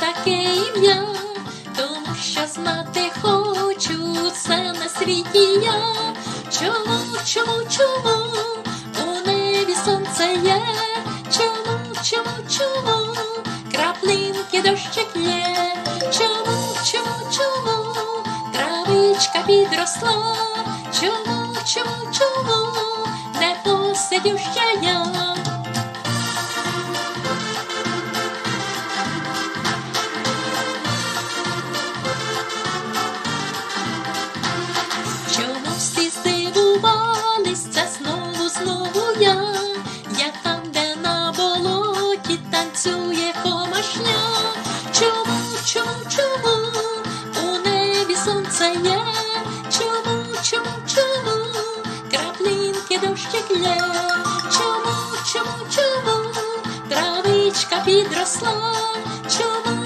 таке ім'я, тому що знати хочу все на світі я. Чому, чому, чому у небі сонце є? Чому, чому, чому краплинки дощик є? Чому, чому, чому травичка підросла? Чому, чому, чому не посидюща я? Я, я там, де на болоті танцює комашня. Чому, чому, чому у небі сонце є? Чому, чому, чому краплинки дощик лє? Чому, чому, чому травичка підросла? Чому,